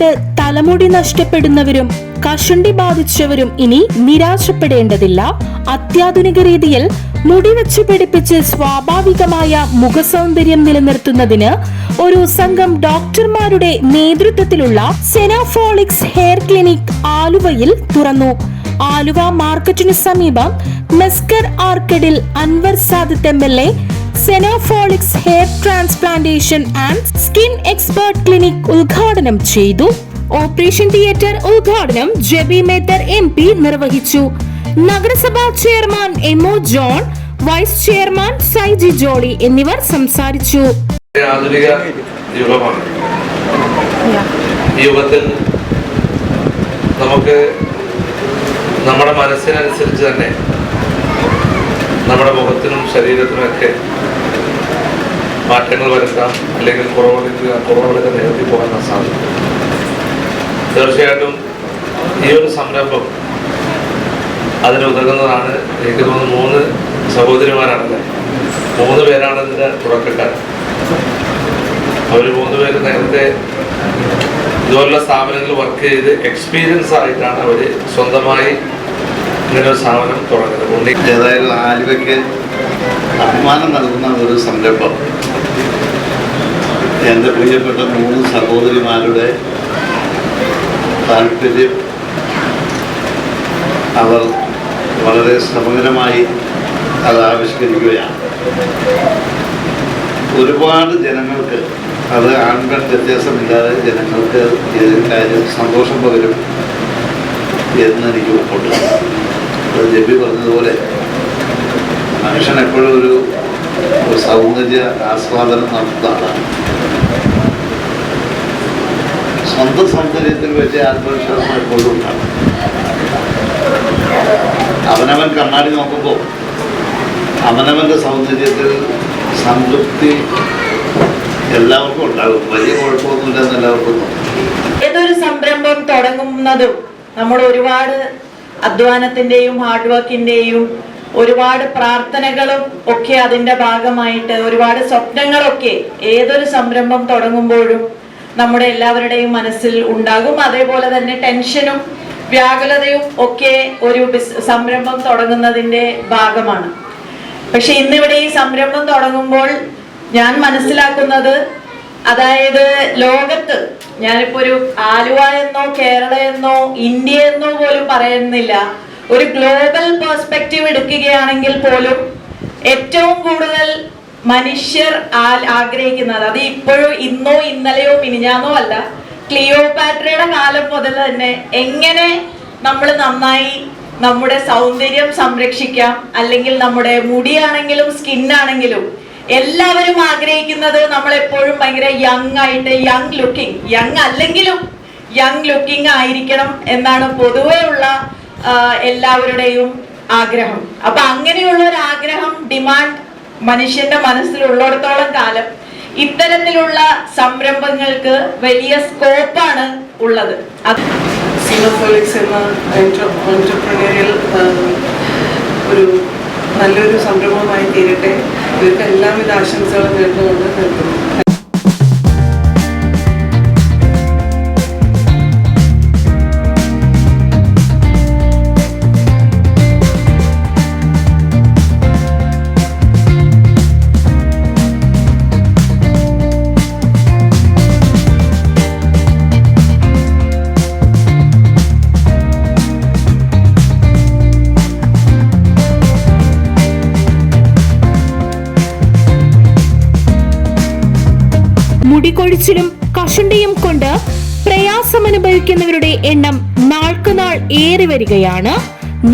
കൊണ്ട് തലമുടി നഷ്ടപ്പെടുന്നവരും കഷണ്ടി ബാധിച്ചവരും ഇനി നിരാശപ്പെടേണ്ടതില്ല. അത്യാധുനിക രീതിയിൽ മുടി വെച്ച് പിടിപ്പിച്ച് സ്വാഭാവികമായ മുഖസൗന്ദര്യം നിലനിർത്തുന്നതിന് ഒരു സംഘം ഡോക്ടർമാരുടെ നേതൃത്വത്തിലുള്ള സെനാഫോളിക്സ് ഹെയർ ക്ലിനിക് ആലുവയിൽ തുറന്നു. ആലുവ മാർക്കറ്റിനു സമീപം മെസ്കർ ആർക്കഡിൽ Anwar Sadath M L A സെനോഫോളിക്സ് hair transplantation and skin expert clinic ഉദ്ഘാടനം ചെയ്തു. ഓപ്പറേഷൻ തിയേറ്റർ ഉദ്ഘാടനം ജെബി മേത്തർ എം പി നിർവഹിച്ചു. നഗരസഭാ chairman M O John vice chairman Saiji Jolly എന്നിവർ സംസാരിച്ചു. ആധുനിക യുഗമാണ്. ഈ യുഗത്തിൽ നമുക്ക് നമ്മുടെ മനസ്സിനനുസരിച്ച് തന്നെ നമ്മുടെ മുഖത്തിനും ശരീരത്തിനുമൊക്കെ മാറ്റങ്ങൾ വരുത്താം അല്ലെങ്കിൽ കുറവുകൾ കുറവുകളൊക്കെ നികത്തി പോകാൻ സാധിക്കും തീർച്ചയായിട്ടും ഈ ഒരു സംരംഭം അതിനുതകുന്നതാണ് എനിക്ക് തോന്നുന്നു മൂന്ന് സഹോദരിമാരാണല്ലേ? മൂന്ന് പേരാണ് ഇതിന്റെ തുടക്കക്കാർ. അവർ മൂന്ന് പേര് നേരത്തെ ഇതുപോലുള്ള സ്ഥാപനങ്ങളിൽ വർക്ക് ചെയ്ത് എക്സ്പീരിയൻസ് ആയിട്ടാണ് അവർ സ്വന്തമായി ഇങ്ങനെ സ്ഥാപനം തുടങ്ങുന്നത്. ഏതായാലും ആലുവയ്ക്ക് അഭിമാനം നൽകുന്ന ഒരു സംരംഭം. എന്റെ പ്രിയപ്പെട്ട മൂന്ന് സഹോദരിമാരുടെ താല്പര്യം. അവർ വളരെ സമഗ്രമായി അത് ആവിഷ്കരിക്കുകയാണ്. ഒരുപാട് ജനങ്ങൾക്ക് അത് ആൺപെൺ വ്യത്യാസമില്ലാതെ ജനങ്ങൾക്ക് ഇതിൽ കാര്യം സന്തോഷം പകരും എന്ന് എനിക്ക് അത് ജബി പറഞ്ഞതുപോലെ മനുഷ്യൻ എപ്പോഴും ഒരു സൗന്ദര്യ ആസ്വാദനം നടത്താണ് സ്വന്തം സൗന്ദര്യത്തിൽ വെച്ച് ആത്മവിശ്വാസം എപ്പോഴും ഉണ്ടാകും. അവനവൻ കണ്ണാടി നോക്കുമ്പോൾ അവനവന്റെ സൗന്ദര്യത്തിൽ സംതൃപ്തി എല്ലാവർക്കും ഉണ്ടാകും. വലിയ കുഴപ്പമൊന്നുമില്ലെന്ന് എല്ലാവർക്കും ഏതൊരു സംരംഭം തുടങ്ങുന്നതും നമ്മൾ ഒരുപാട് അധ്വാനത്തിന്റെയും ഹാർഡ് വർക്കിന്റെയും ഒരുപാട് പ്രാർത്ഥനകളും ഒക്കെ അതിന്റെ ഭാഗമായിട്ട് ഒരുപാട് സ്വപ്നങ്ങളൊക്കെ ഏതൊരു സംരംഭം തുടങ്ങുമ്പോഴും നമ്മുടെ എല്ലാവരുടെയും മനസ്സിൽ ഉണ്ടാകും. അതേപോലെ തന്നെ ടെൻഷനും വ്യാകുലതയും ഒക്കെ ഒരു സംരംഭം തുടങ്ങുന്നതിന്റെ ഭാഗമാണ്. പക്ഷെ ഇന്നിവിടെ ഈ സംരംഭം തുടങ്ങുമ്പോൾ ഞാൻ മനസ്സിലാക്കുന്നത് അതായത് ലോകത്ത് ഞാനിപ്പോ ഒരു ആലുവ എന്നോ കേരള എന്നോ ഇന്ത്യ എന്നോ പോലും പറയുന്നില്ല. ഒരു ഗ്ലോബൽ പെർസ്പെക്റ്റീവ് എടുക്കുകയാണെങ്കിൽ പോലും ഏറ്റവും കൂടുതൽ മനുഷ്യർ ആഗ്രഹിക്കുന്നത് അത് ഇപ്പോഴും ഇന്നോ ഇന്നലെയോ മിനിഞ്ഞാന്നോ അല്ല ക്ലിയോപാട്രയുടെ കാലം മുതൽ തന്നെ എങ്ങനെ നമ്മൾ നന്നായി നമ്മുടെ സൗന്ദര്യം സംരക്ഷിക്കാം അല്ലെങ്കിൽ നമ്മുടെ മുടിയാണെങ്കിലും സ്കിന്നാണെങ്കിലും എല്ലാവരും ആഗ്രഹിക്കുന്നത് നമ്മൾ എപ്പോഴും ഭയങ്കര യങ് ആയിട്ട് യങ് ലുക്കിംഗ് യങ് അല്ലെങ്കിലും യങ് ലുക്കിംഗ് ആയിരിക്കണം എന്നാണ് പൊതുവെയുള്ള ഉള്ള എല്ലാവരുടെയും ആഗ്രഹം. അപ്പൊ അങ്ങനെയുള്ള ഒരു ആഗ്രഹം ഡിമാൻഡ് മനുഷ്യന്റെ മനസ്സിലുള്ളിടത്തോളം കാലം ഇത്തരത്തിലുള്ള സംരംഭങ്ങൾക്ക് വലിയ സ്കോപ്പാണ് ഉള്ളത്. അത് സിനോഫോളിക്സ് എന്ന ഓൺടർപ്രണറിയൽ ഒരു നല്ലൊരു സംരംഭമായി തീരട്ടെ. ഇവർക്ക് എല്ലാവിധ ആശംസകളും നേർന്നുകൊണ്ട് നിർത്തുന്നു. മുടികൊഴിച്ചിലും കഷണ്ടിയും കൊണ്ട് പ്രയാസമനുഭവിക്കുന്നവരുടെ എണ്ണം നാൾക്കുനാൾ ഏറി വരികയാണ്.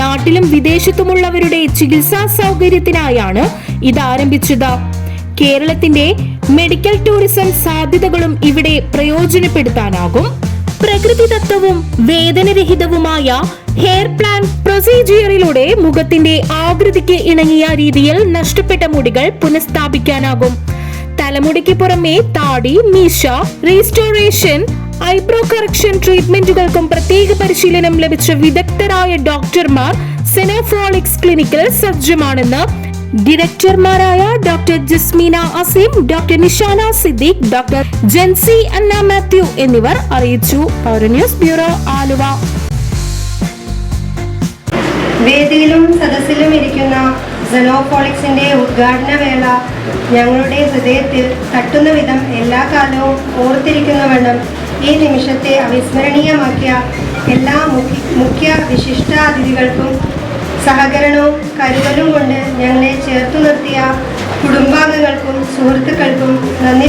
നാട്ടിലും വിദേശത്തുമുള്ളവരുടെ ചികിത്സാ സൗകര്യത്തിനായാണ് ഇത് ആരംഭിച്ചത്. കേരളത്തിന്റെ മെഡിക്കൽ ടൂറിസം സാധ്യതകളും ഇവിടെ പ്രയോജനപ്പെടുത്താനാകും. പ്രകൃതിദത്തവും വേദനരഹിതവുമായ ഹെയർ പ്ലാൻ പ്രൊസീജിയറിലൂടെ മുഖത്തിന്റെ ആകൃതിക്ക് ഇണങ്ങിയ രീതിയിൽ നഷ്ടപ്പെട്ട മുടികൾ പുനഃസ്ഥാപിക്കാനാകും. തലമുടിക്ക് പുറമെ താടി മീശ റീസ്റ്റോറേഷൻ ഐബ്രോ കറക്ഷൻ ട്രീറ്റ്മെന്റുകൾക്കും പ്രത്യേക പരിശീലനം ലഭിച്ച വിദഗ്ധരായ ഡോക്ടർമാർ സെനോഫ്രോളിക്സ് ക്ലിനിക്കിൽ സജ്ജമാണെന്ന് ഡയറക്ടർമാരായ doctor Jasmeena Aseem doctor Nishana Siddique doctor Jency Anna Mathew എന്നിവർ അറിയിച്ചു. News bureau Aluva. വേദിയിലും സദസ്സിലും ഇരിക്കുന്ന സെനോപോളിക്സിന്റെ ഉദ്ഘാടന വേള ഞങ്ങളുടെ ഹൃദയത്തിൽ തട്ടുന്ന വിധം എല്ലാ കാലവും ഓർത്തിരിക്കുന്ന വണ്ണം ഈ നിമിഷത്തെ അവിസ്മരണീയമാക്കിയ എല്ലാ മുഖ്യ വിശിഷ്ടാതിഥികൾക്കും സഹകരണവും കരുതലും കൊണ്ട് ഞങ്ങളെ ചേർത്തു നിർത്തിയ കുടുംബാംഗങ്ങൾക്കും സുഹൃത്തുക്കൾക്കും നന്ദി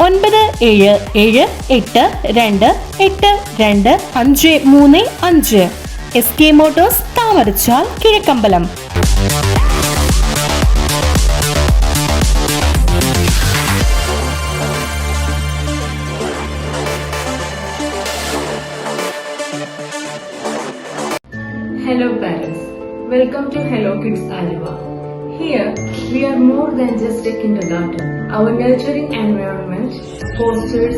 ഒൻപത് ഏഴ് ഏഴ് എട്ട് രണ്ട് എട്ട് രണ്ട് അഞ്ച് മൂന്ന് അഞ്ച് S K Motors Thamarachal Kizhakkambalam Hello parents, welcome to Hello Kids Alva. Here, we are more than just a kindergarten. Our nurturing environment fosters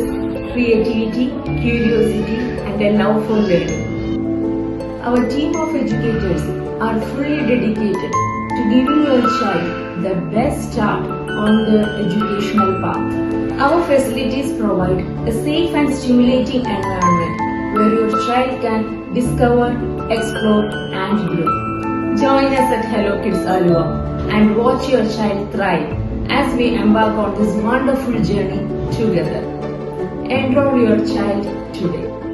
creativity, curiosity, and a love for learning. Our team of educators are fully dedicated to giving your child the best start on the educational path. Our facilities provide a safe and stimulating environment where your child can discover, explore, and grow. Join us at Hello Kids Alua and watch your child thrive as we embark on this wonderful journey together. Enroll your child today.